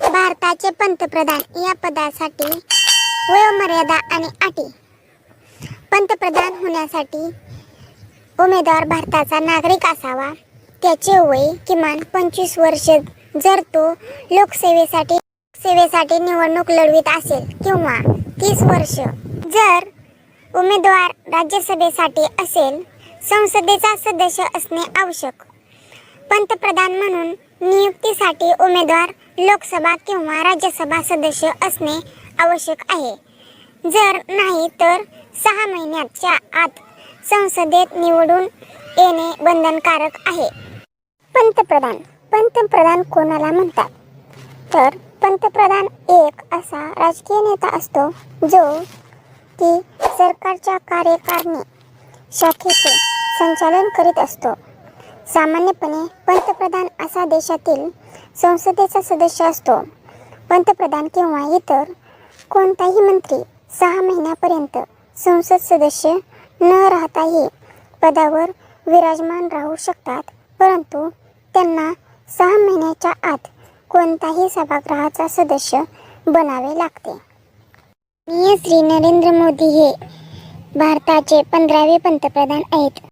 भारताचे पंतप्रधान या पदासाठी वयोमर्यादा आणि अटी. पंतप्रधान होण्यासाठी उमेदवार भारताचा नागरिक असावा. त्याचे वय किमान पंचवीस वर्ष जर तो लोकसेवेसाठी सेवेसाठी निवडणूक लढवित असेल किंवा तीस वर्ष जर उमेदवार राज्यसभेसाठी असेल संसदेचा सदस्य असणे आवश्यक. पंतप्रधान म्हणून नियुक्तीसाठी उमेदवार लोकसभा किंवा राज्यसभा सदस्य असणे आवश्यक आहे. जर नाही तर सहा महिन्याच्या आत संसदेत निवडून येणे बंधनकारक आहे. पंतप्रधान. पंतप्रधान कोणाला म्हणतात? तर पंतप्रधान एक असा राजकीय नेता असतो जो की सरकारच्या कार्यकारिणी शाखेचे संचालन करीत असतो. सामान्यपणे पंतप्रधान असा देशातील संसदेचा सदस्य असतो. पंतप्रधान किंवा इतर कोणताही मंत्री सहा महिन्यापर्यंत संसद सदस्य न राहताही पदावर विराजमान राहू शकतात. परंतु त्यांना सहा महिन्याच्या आत कोणताही सभागृहाचा सदस्य बनावे लागते. मी श्री नरेंद्र मोदी हे भारताचे पंधरावे पंतप्रधान आहेत.